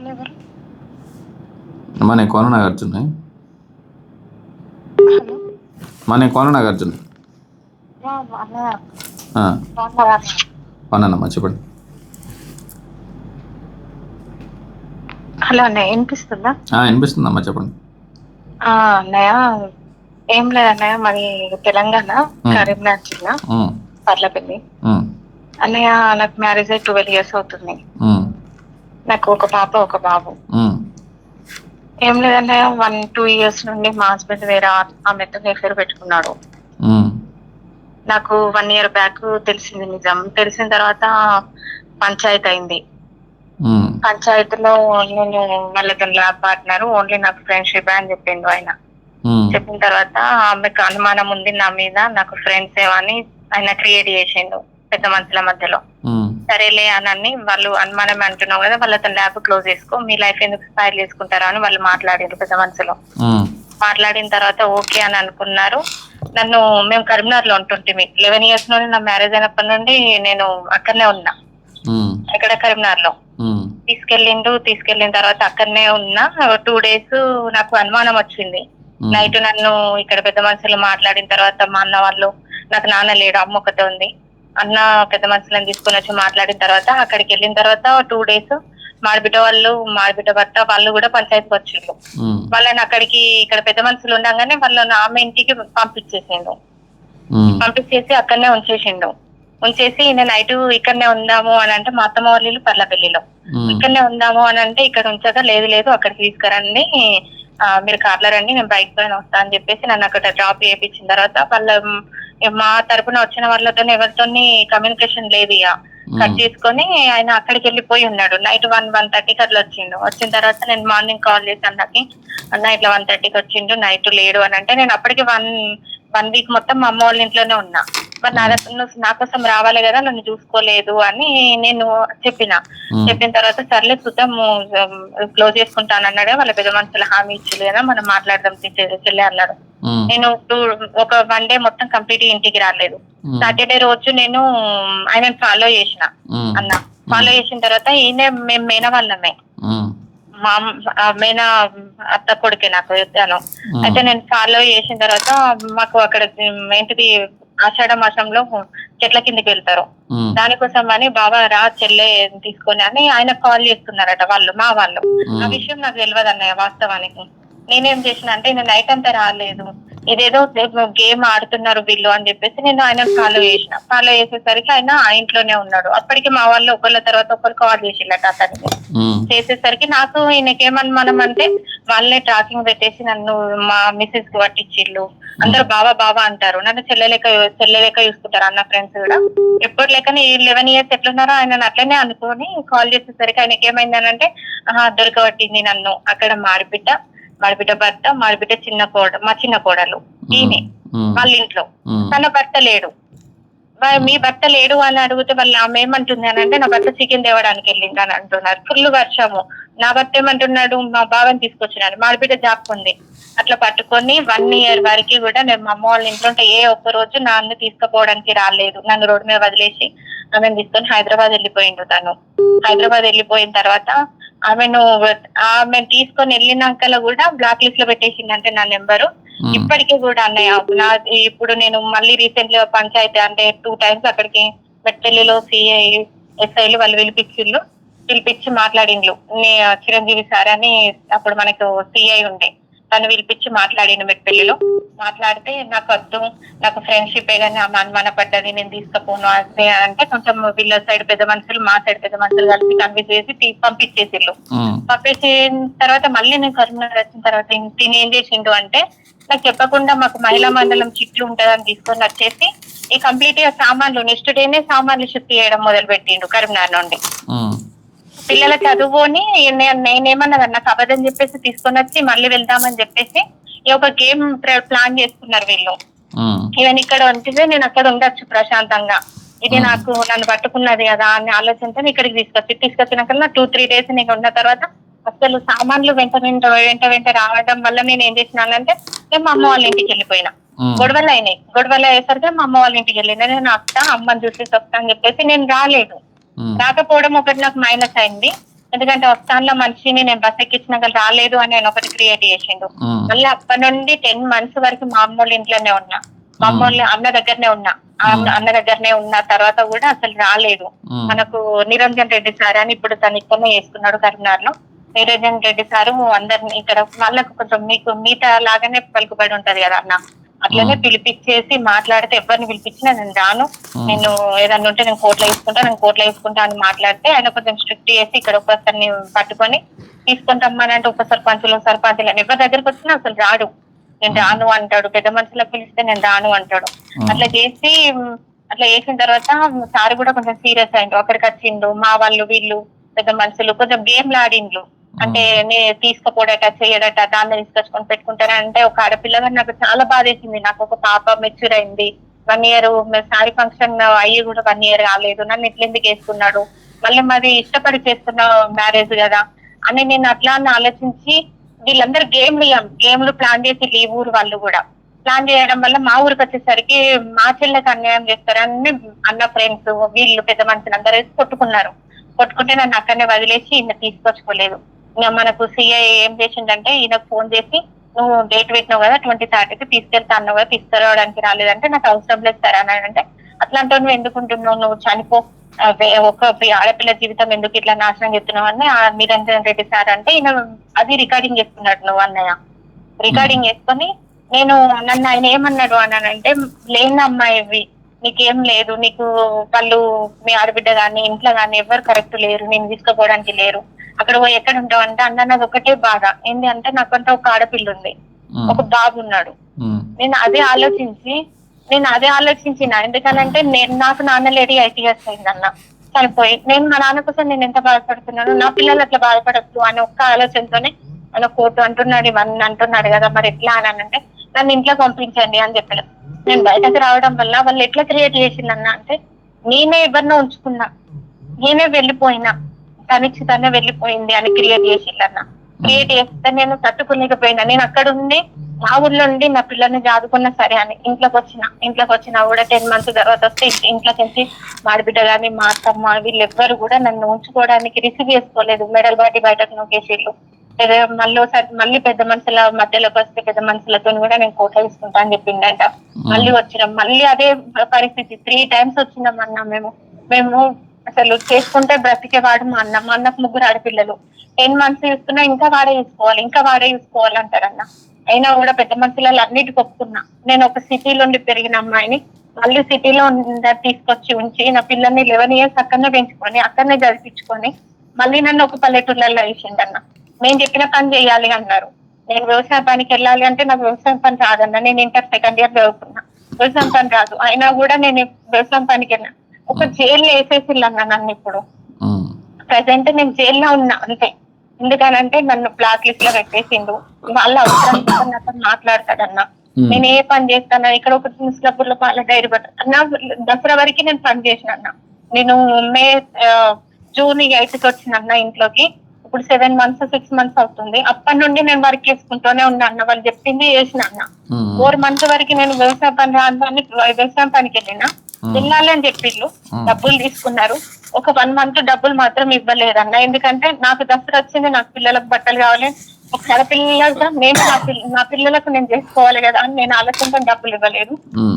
Hello ఎవరు అమ్మా నేను కోన నాగార్జున. హలో. మా నేను కోన నాగార్జున? అవునమ్మా చెప్పండి. హలో అన్నయ్య వినిపిస్తుందా? వినిపిస్తుందమ్మా చెప్పండి. ఆ, అన్నయ్య ఏం లేదు అన్నయ్య మరి తెలంగాణ. కరీంనగర్ జిల్లా పర్లపల్లి. అన్నయ్య నాకు మ్యారేజ్ అయ్యి ట్వెల్వ్ ఇయర్స్ అవుతుంది. నాకు ఒక పాప ఒక బాబు. ఏం లేదన్నయ్య వన్ టూ ఇయర్స్ నుండి మా హస్బెండ్ వేరే ఆమెతో ఎఫైర్ పెట్టుకున్నాడు. నాకు వన్ ఇయర్ బ్యాక్ తెలిసింది నిజం. తెలిసిన తర్వాత పంచాయతీ అయింది. పంచాయతీలో నేను ల్యాబ్ పార్ట్నర్ ఓన్లీ నాకు ఫ్రెండ్షిప్ అని చెప్పిండు ఆయన. చెప్పిన తర్వాత ఆమెకు అనుమానం ఉంది నా మీద నాకు ఫ్రెండ్స్ ఏమని ఆయన క్రియేట్ చేసిండు పెద్ద మనుషుల మధ్యలో. సరేలే అని వాళ్ళు అనుమానం అంటున్నావు కదా వాళ్ళతో ల్యాబ్ క్లోజ్ చేసుకో మీ లైఫ్ ఎందుకు స్పాయిల్ చేసుకుంటారా అని వాళ్ళు మాట్లాడారు పెద్ద మనుషులు ఉమ్, మాట్లాడిన తర్వాత ఓకే అని అనుకున్నారు. నన్ను మేము కరీంనగర్లో ఉంటుంటిమి. లెవెన్ ఇయర్స్ నుండి నా మ్యారేజ్ అయినప్పటి నుండి నేను అక్కడనే ఉన్నా. ఇక్కడ కరీంనగర్లో తీసుకెళ్ళిండు తీసుకెళ్ళిన తర్వాత అక్కడనే ఉన్నా. టూ డేస్ నాకు అనుమానం వచ్చింది. నైట్ నన్ను ఇక్కడ పెద్ద మనుషులు మాట్లాడిన తర్వాత మా అన్న వాళ్ళు నాకు నాన్న లేడు అమ్మ ఒకతే ఉంది. అన్న పెద్ద మనుషులను తీసుకొని వచ్చి మాట్లాడిన తర్వాత అక్కడికి వెళ్ళిన తర్వాత టూ డేస్ మాడిబిడ్డ వాళ్ళు మాడిబిడ్డ భర్త వాళ్ళు కూడా పంచాయతీకి వచ్చిండ్రు. వాళ్ళని అక్కడికి ఇక్కడ పెద్ద మనుషులు ఉండగానే వాళ్ళని ఆమె ఇంటికి పంపించేసిండు పంపించేసి అక్కడనే ఉంచేసిండు ఉంచేసి నేను నైట్ ఇక్కడనే ఉందాము అని అంటే మా అత్తమ్మ వాళ్ళ పర్లపల్లిలో. ఇక్కడనే ఉందాము అని అంటే ఇక్కడ ఉంచగా లేదు లేదు అక్కడికి తీసుకురండి మీరు కార్లో రండి నేను బైక్ పైన వస్తా అని చెప్పేసి నన్ను అక్కడ డ్రాప్ చేయించిన తర్వాత వాళ్ళ మ్, తరపున వచ్చిన వాళ్ళతో ఎవరితో కమ్యూనికేషన్ లేదు ఇక. కట్ చేసుకొని ఆయన అక్కడికి వెళ్ళిపోయి ఉన్నాడు. నైట్ వన్ వన్ థర్టీకి అట్లా వచ్చిండు. వచ్చిన తర్వాత నేను మార్నింగ్ కాల్ చేసి అన్నకి అన్న ఇట్లా వన్ థర్టీకి వచ్చిండు. నైట్ లేడు అని అంటే నేను అప్పటికి వన్ వన్ వీక్ మొత్తం మా అమ్మ వాళ్ళ ఇంట్లోనే ఉన్నా. మరి నా దగ్గర నా కోసం రావాలి కదా నన్ను చూసుకోలేదు అని నేను చెప్పిన. చెప్పిన తర్వాత సర్లే చూద్దాం క్లోజ్ చేసుకుంటాను అన్నాడు. వాళ్ళ పెద్ద మనుషులు హామీ ఇచ్చింది కదా మనం మాట్లాడదాం చెల్లి అన్నాడు. నేను టూ ఒక వన్ డే మొత్తం కంప్లీట్ ఇంటికి రాలేదు. సాటర్డే రోజు నేను ఆయన ఫాలో చేసిన అన్న. ఫాలో చేసిన తర్వాత ఈయన మేము మేన వాళ్ళమే. మా మేన అత్త కొడుకే నాకు ఇద్దాను అయితే నేను ఫాలో చేసిన తర్వాత మాకు అక్కడ ఏంటిది ఆషాఢ మాసంలో చెట్ల కిందకి వెళ్తారు. దానికోసం అని బాబా రా చెల్లె తీసుకొని అని ఆయన కాల్ చేస్తున్నారట వాళ్ళు మా వాళ్ళు. ఆ విషయం నాకు తెలియదు అన్నయ్య వాస్తవానికి. నేనేం చేసిన అంటే నేను నైట్ అంతా రాలేదు. ఇదేదో గేమ్ ఆడుతున్నారు వీళ్ళు అని చెప్పేసి నేను ఆయన ఫాలో చేసిన. ఫాలో చేసేసరికి ఆయన ఆ ఇంట్లోనే ఉన్నాడు. అప్పటికి మా వాళ్ళు ఒకళ్ళ తర్వాత ఒకరు కాల్ చేసిల్లట అతనికి చేసేసరికి నాకు ఈయనకేమనుమానం అంటే వాళ్ళే ట్రాకింగ్ పెట్టేసి నన్ను మా మిస్సెస్కి పట్టించిళ్ళు. అందరూ బాబా బాబా అంటారు. నన్ను చెల్లెలెక్క చెల్లెలెక్క చూసుకుంటారు అన్న ఫ్రెండ్స్ కూడా. ఎప్పుడు లేకని లెవెన్ ఇయర్స్ ఎట్లున్నారో ఆయన అట్లనే అనుకొని కాల్ చేసేసరికి ఆయనకి ఏమైందనంటే ఆహా దొరకబట్టింది నన్ను. అక్కడ మాడిబిడ్డ మాడిబిడ్డ భర్త మాడిబిడ్డ చిన్న కోడ మా చిన్న కోడలు ఉమ్, వాళ్ళ ఇంట్లో. తన భర్త లేడు. మీ భర్త లేడు అని అడిగితే వాళ్ళు ఆమె ఏమంటుంది అని అంటే నా భర్త చికెన్ తేవడానికి వెళ్ళింది అని అంటున్నారు. ఫుల్ వర్షము. నా భర్త ఏమంటున్నాడు? మా బావని తీసుకొచ్చినాడు. మాడిబిడ్డ జాపుకుంది అట్లా పట్టుకొని వన్ ఇయర్ వరకు కూడా నేను మా అమ్మ వాళ్ళ ఇంట్లో ఉంటే ఏ ఒక్క రోజు నాన్న తీసుకుపోవడానికి రాలేదు. నన్ను రోడ్డు మీద వదిలేసి ఆమెను తీసుకొని హైదరాబాద్ వెళ్ళిపోయిండు తను. హైదరాబాద్ వెళ్ళిపోయిన తర్వాత ఆమెను ఆమె తీసుకొని వెళ్ళినాక కూడా బ్లాక్ లిస్ట్లో పెట్టేసిందంటే నా నెంబరు. ఇప్పటికీ కూడా అన్నయ్య నా ఇప్పుడు నేను మళ్ళీ రీసెంట్గా పంచాయతీ అంటే టూ టైమ్స్ అక్కడికి మెట్టెల్లిలో సిఐ ఎస్ఐలు వాళ్ళు పిలిపించిళ్ళు పిలిపించి మాట్లాడిండ్లు నే చిరంజీవి సార్ అని అప్పుడు మనకు సిఐ ఉండే. తను పిలిపించి మాట్లాడిండు మెట్పల్లిలో మాట్లాడితే నాకు వద్దు నాకు ఫ్రెండ్షిప్ కానీ ఆమె అనుమాన పడ్డది నేను తీసుకుపోను అది అంటే కొంచెం వీళ్ళ సైడ్ పెద్ద మనుషులు మా సైడ్ పెద్ద మనుషులు కలిపి కన్విన్స్ చేసి పంపించేసిళ్ళు. పంపించిన తర్వాత మళ్ళీ నేను కరీంనగర్ వచ్చిన తర్వాత తిని ఏం చేసిండు అంటే నాకు చెప్పకుండా మాకు మహిళా మండలం చిట్లు ఉంటదని తీసుకొని వచ్చేసి ఈ కంప్లీట్గా సామాన్లు నెక్స్ట్ డేనే సామాన్లు షిఫ్ట్ చేయడం మొదలు పెట్టిండు కరీంనగర్ నుండి. పిల్లల చదువుని నే- నేనేమన్నది నాకు అబద్ధం చెప్పేసి తీసుకొని వచ్చి మళ్ళీ వెళ్దామని చెప్పేసి ఈ ఒక గేమ్ ప్లాన్ చేసుకున్నారు వీళ్ళు. ఈవెన్ ఇక్కడ ఉంచితే నేను అక్కడ ఉండొచ్చు ప్రశాంతంగా. ఇది నాకు నన్ను పట్టుకున్నది కదా అని ఆలోచనతో ఇక్కడికి తీసుకొచ్చి తీసుకొచ్చినాక నా టూ త్రీ డేస్ నీకు ఉన్న తర్వాత అసలు సామాన్లు వెంట వెంట వెంట వెంట రావడం వల్ల నేను ఏం చేసినానంటే నేను మా అమ్మ వాళ్ళ ఇంటికి వెళ్ళిపోయినా. గొడవలు అయినాయి. గొడవలు అయ్యేసరికి మా అమ్మ వాళ్ళ ఇంటికి వెళ్ళిన నేను అత్త అమ్మని చూసి వస్తా అని చెప్పేసి నేను రాలేదు. రాకపోవడం ఒకటి నాకు మైనస్ అయింది. ఎందుకంటే వస్తానులో మనిషిని నేను బస్ ఎక్కించినాక రాలేదు అని ఆయన ఒకటి క్రియేట్ చేసిండు. ఉమ్, మళ్ళీ అప్పటి నుండి టెన్ మంత్స్ వరకు మా అమ్మోళ్ళ ఇంట్లోనే ఉన్నా. మా అమ్మోళ్ళ అన్న దగ్గరనే ఉన్నా. అన్న- దగ్గరనే ఉన్న తర్వాత కూడా అసలు రాలేదు. మనకు నిరంజన్ రెడ్డి సార్ అని ఇప్పుడు తను ఇక్కడనే చేసుకున్నాడు కరీంనగర్లో నిరంజన్ రెడ్డి సారు అందరిని ఇక్కడ వాళ్ళకు కొంచెం మీకు మీట లాగానే పలుకుబడి ఉంటది కదా అన్న. అట్లనే. పిలిపించేసి మాట్లాడితే ఎవరిని పిలిపించినా నేను రాను. నేను ఏదన్నా ఉంటే నేను కోర్టులో తీసుకుంటా నేను కోర్టులో తీసుకుంటా అని మాట్లాడితే ఆయన కొంచెం స్ట్రిక్ట్ చేసి ఇక్కడ ఒక్కసారిని పట్టుకొని తీసుకొని రమ్మని అంటే ఉప సర్పంచులు సర్పంచులు అని. ఎవరి దగ్గరికి వచ్చినా అసలు రాడు. నేను రాను అంటాడు. పెద్ద మనుషులకు పిలిస్తే నేను రాను అంటాడు. అట్లా చేసి అట్లా చేసిన తర్వాత సార్ కూడా కొంచెం సీరియస్ అయిండు. అక్కడికి వచ్చిండు. మా వాళ్ళు వీళ్ళు పెద్ద మనుషులు కొంచెం గేమ్లు ఆడిండ్లు. అంటే నే తీసుకపోడట చేయడట దాన్ని తీసుకొచ్చుకొని పెట్టుకుంటారా అంటే ఒక ఆడపిల్లగా నాకు చాలా బాధ వేసింది నాకు ఒక పాప మెచ్యూర్ అయింది. వన్ ఇయర్ సారీ ఫంక్షన్ అయ్యి కూడా వన్ ఇయర్ కాలేదు. నన్ను ఇట్లా ఎందుకు వేసుకున్నాడు? మళ్ళీ మాది ఇష్టపడి చేస్తున్న మ్యారేజ్ కదా అని నేను అట్లా అని ఆలోచించి వీళ్ళందరూ గేమ్లు గేమ్లు ప్లాన్ చేసి ఈ ఊరు వాళ్ళు కూడా. ప్లాన్ చేయడం వల్ల మా ఊరికి వచ్చేసరికి మా చెల్లెకి అన్యాయం చేస్తారని అన్న ఫ్రెండ్స్ వీళ్ళు పెద్ద మనుషులు అందరూ వేసి కొట్టుకున్నారు. కొట్టుకుంటే నన్ను అక్కడనే వదిలేసి ఈయన తీసుకొచ్చుకోలేదు. ఇంకా మనకు సిఐ ఏం చేసిండంటే ఈయనకు ఫోన్ చేసి నువ్వు డేట్ పెట్టినావు కదా ట్వంటీ థర్టీకి తీసుకెళ్తా అన్నావు కదా తీసుకురావడానికి రాలేదంటే నాకు అవసరం లేదు సార్ అని అంటే అట్లాంటి నువ్వు ఎందుకుంటున్నావు నువ్వు చనిపో. ఒక ఆడపిల్ల జీవితం ఎందుకు ఇట్లా నాశనం చేస్తున్నావు? అని మీరంజన్ రెడ్డి సార్ అంటే ఈయన అది రికార్డింగ్ చేసుకున్నాడు నువ్వు అన్నయ్య. రికార్డింగ్ చేసుకొని నేను నన్ను ఆయన ఏమన్నాడు అన్నానంటే లేని అమ్మాయివి. నీకేం లేదు. నీకు వాళ్ళు మీ ఆడబిడ్డ కానీ ఇంట్లో కానీ ఎవరు కరెక్ట్ లేరు. నేను తీసుకుపోవడానికి లేరు. అక్కడ పోయి ఎక్కడ ఉంటావు అంటే అన్న నాది ఒకటే బాధ. ఏంటి అంటే నాకంటే ఒక ఆడపిల్ల ఉంది ఒక బాబు ఉన్నాడు. నేను అదే ఆలోచించి నేను అదే ఆలోచించిన. ఎందుకనంటే నేను నాకు నాన్న లేడీ ఐటీ ఇయర్స్ అయిందన్న. చనిపోయి నేను మా నాన్న కోసం నేను ఎంత బాధపడుతున్నాను నా పిల్లలు అట్లా బాధపడద్దు అని ఒక్క ఆలోచనతోనే ఆయన కోర్టు అంటున్నాడు ఇవన్నీ అంటున్నాడు కదా మరి ఎట్లా అని అంటే నన్ను ఇంట్లో పంపించండి అని చెప్పాడు. నేను బయటకు రావడం వల్ల వాళ్ళు ఎట్లా క్రియేట్ చేసిందన్న అంటే నేనే ఎవరినో ఉంచుకున్నా. నేనే వెళ్ళిపోయినా. తనిచ్చి తనే వెళ్ళిపోయింది అని క్రియేట్ చేసిందన్న క్రియేట్ చేస్తే నేను తట్టుకోలేకపోయినా. నేను అక్కడ ఉండి మా ఊర్లో ఉండి నా పిల్లల్ని జాదుకున్నా సరే అని ఇంట్లోకి వచ్చిన. ఇంట్లోకి వచ్చినా కూడా టెన్ మంత్స్ తర్వాత వస్తే ఇంట్- ఇంట్లోకి వచ్చి మాడిబిడ్డ గాని మా అత్తమ్మ వీళ్ళెవ్వరు కూడా నన్ను ఉంచుకోవడానికి రిసీవ్ చేసుకోలేదు మెడల్ బాటి బయటకు నొక్కేసిళ్ళు. మళ్ళీ ఒకసారి మళ్ళీ పెద్ద మనుషుల మధ్యలోకి వస్తే పెద్ద మనుషులతో కూడా నేను కోట తీసుకుంటా అని చెప్పిండంట. మళ్ళీ వచ్చినాం. మళ్ళీ అదే పరిస్థితి. త్రీ టైమ్స్ వచ్చినాం అన్న మేము. మేము అసలు చేసుకుంటే బ్రతికే వాడు మా అన్న మా అన్నకు ముగ్గురు ఆడపిల్లలు. టెన్ మంత్స్ చూస్తున్నా ఇంకా వాడే చూసుకోవాలి ఇంకా వాడే చూసుకోవాలి అంటారన్న. అయినా కూడా పెద్ద మనుషులలో అన్నిటికి ఒప్పుకున్నా. నేను ఒక సిటీలో ఉండి పెరిగిన అమ్మాయిని మళ్ళీ సిటీలో తీసుకొచ్చి ఉంచి నా పిల్లల్ని లెవెన్ ఇయర్స్ అక్కడనే పెంచుకొని అక్కడనే చదివించుకొని మళ్ళీ నన్ను ఒక పల్లెటూర్లలో వేసిండన్న. మేము చెప్పిన పని చేయాలి అన్నారు. నేను వ్యవసాయ పనికి వెళ్ళాలి అంటే నాకు వ్యవసాయం పని రాదన్న. నేను ఇంటర్ సెకండ్ ఇయర్ చదువుకున్నా. వ్యవసాయం పని రాదు. అయినా కూడా నేను వ్యవసాయం పనికి వెళ్ళాను. ఒక జైల్లో వేసేసిల్లన్న నన్ను ఇప్పుడు. ప్రజెంట్ నేను జైల్లో ఉన్నా అంతే. ఎందుకనంటే నన్ను బ్లాక్ లిస్ట్లో పెట్టేసిండు. వాళ్ళ అవసరం నాతో మాట్లాడతాడన్న. నేను ఏ పని చేస్తాను? ఇక్కడ ఒక ముస్లాపూర్లో పాల డైరీ పట్ట అన్న దసరా వరకు నేను పని చేసిన అన్న నేను మే జూన్ ఎయిత్కి వచ్చిన అన్న ఇంట్లోకి. ఇప్పుడు సెవెన్ మంత్స్ సిక్స్ మంత్స్ అవుతుంది. అప్పటి నుండి నేను వర్క్ చేసుకుంటూనే ఉన్నా అన్న. వాళ్ళు చెప్పింది చేసిన అన్న ఫోర్ మంత్స్ వరకు నేను వ్యవసాయ పని రాని వ్యవసాయం పనికి వెళ్ళినా. వెళ్ళాలి అని చెప్పిళ్ళు. డబ్బులు తీసుకున్నారు. ఒక వన్ మంత్ డబ్బులు మాత్రం ఇవ్వలేదన్న. ఎందుకంటే నాకు దసరా వచ్చింది నాకు పిల్లలకు బట్టలు కావాలి. ఒక ఆడపిల్లగా నేను నా పిల్ల నా పిల్లలకు నేను చేసుకోవాలి కదా అని నేను ఆలోచనతో డబ్బులు ఇవ్వలేదు.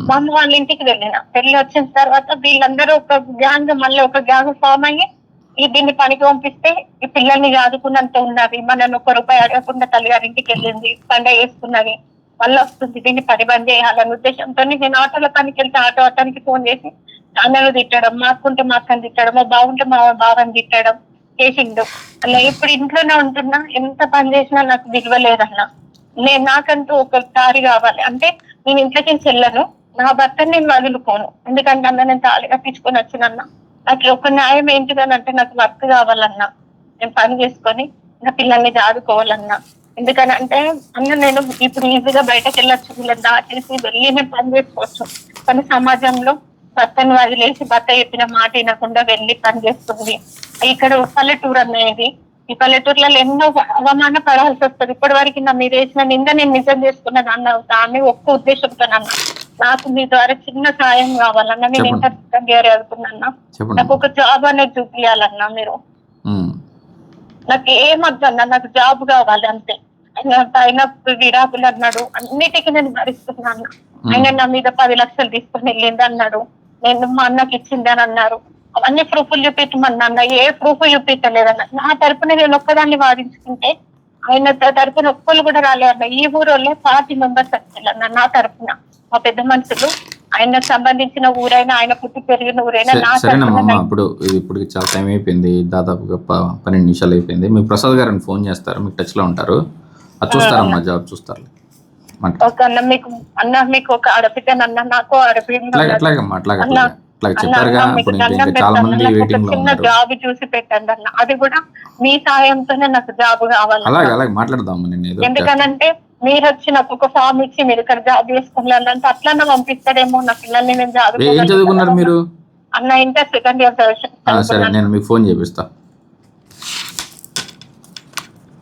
మా అమ్మ వాళ్ళ ఇంటికి వెళ్ళిన. పెళ్ళి వచ్చిన తర్వాత వీళ్ళందరూ ఒక గ్యాంగ్ మళ్ళీ ఒక గ్యాంగ్ ఫామ్ అయ్యి ఈ దీన్ని పనికి పంపిస్తే ఈ పిల్లల్ని ఆదుకున్నంత ఉన్నది. మనల్ని ఒక రూపాయి అడగకుండా తల్లిగారింటికి వెళ్ళింది పండగ వేసుకున్నది మళ్ళీ వస్తుంది. దీన్ని పని బంద్ చేయాలనే ఉద్దేశంతో నేను ఆటోల పనికి వెళ్తే ఆటో అతనికి ఫోన్ చేసి నాన్నను తిట్టడం మాకుంటే మా అక్కని తిట్టడం మా బాగుంటే మా బావని తిట్టడం చేసిండు. అలా ఇప్పుడు ఇంట్లోనే ఉంటున్నా. ఎంత పని చేసినా నాకు విలువ లేదన్నా నేను నాకంటూ ఒక దారి కావాలి. అంటే నేను ఇంట్లోకి చెల్లను. నా భర్తని నేను వదులుకోను. ఎందుకంటే అన్న నేను తాళి కట్టించుకొని వచ్చినన్నా. నాకు ఒక న్యాయం ఏంటిదని అంటే నాకు వర్క్ కావాలన్నా. నేను పని చేసుకొని నా పిల్లల్ని ఎందుకనంటే అన్న నేను ఇప్పుడు ఈజీగా బయటకు వెళ్ళొచ్చు వీళ్ళని దాచేసి వెళ్ళి నేను పని చేసుకోవచ్చు. కానీ సమాజంలో భర్తను వదిలేసి భర్త చెప్పిన మాట వినకుండా వెళ్ళి పని చేస్తుంది. ఇక్కడ పల్లెటూరు అనేది ఈ పల్లెటూర్లలో ఎన్నో అవమాన పడాల్సి వస్తుంది. ఇప్పటి వరకు నా మీద వేసిన నింద నేను నిజం చేసుకున్నాను అన్న దాన్ని ఒక్క ఉద్దేశంతో అన్న. నాకు మీ ద్వారా చిన్న సాయం కావాలన్నా నేను. ఇంటర్ సెకండ్ ఇయర్ చదువుకున్నా నాకు ఒక జాబ్ అనేది చూపించాలన్నా మీరు. నాకు ఏమొద్దు అన్న నాకు జాబ్ కావాలి అంతే. ఆయన ఆయన విడాకులు అన్నాడు. అన్నిటికీ నేను భరిస్తున్నాను. ఆయన నా మీద పది లక్షలు తీసుకొని వెళ్ళింది అన్నాడు. నేను మా అన్నకి ఇచ్చింది అని అన్నారు. అవన్నీ ప్రూఫ్లు చూపించమన్నా అన్న ఏ ప్రూఫ్ చూపించలేదన్న. నా తరపున నేను ఒక్కదాన్ని వాదించుకుంటే ఆయన తరపున ఒక్కరు కూడా రాలేదన్న ఈ ఊరోళ్ళే ఫార్టీ మెంబర్స్ వచ్చారన్న నా తరపున. మా పెద్ద మనుషులు ఆయనకు సంబంధించిన ఊరైనా ఆయన పుట్టి పెరిగిన ఊరైనా నా సరేనమ్మా ఇప్పుడు ఇప్పుడు చాలా టైం అయిపోయింది. దాదాపుగా పన్నెండు నిమిషాలు అయిపోయింది. మీకు ప్రసాద్ గారిని ఫోన్ చేస్తారు? మీకు టచ్లో ఉంటారు. చూస్తారమ్మా జాబ్ చూస్తారు అన్న మీకు అన్న మీకు ఒక నాకు అట్లాగమ్మా అట్లాగే చెప్పారుగా చాలా. మంది వెయిటింగ్లో ఉన్నారు జాబ్ చూసి పెట్టండి అన్న. అది కూడా మీ సాయంతోనే నాకు జాబ్ కావాలి అలాగే అలాగే మాట్లాడదాం నేను ఏదో చేస్తాను. ఎందుకనంటే మీరు వచ్చి నాకు ఒక ఫామ్ ఇచ్చి మీరు ఇక్కడ జాబ్ చేసుకున్నారంటే అట్లన్నా పంపిస్తారేమో నా పిల్లల్ని నేను జాబ్ ఏ- ఏం చదువుకున్నారు మీరు? అన్న ఇంటర్ సెకండ్ ఇయర్ సరే నేను మీకు ఫోన్ చేపిస్తా.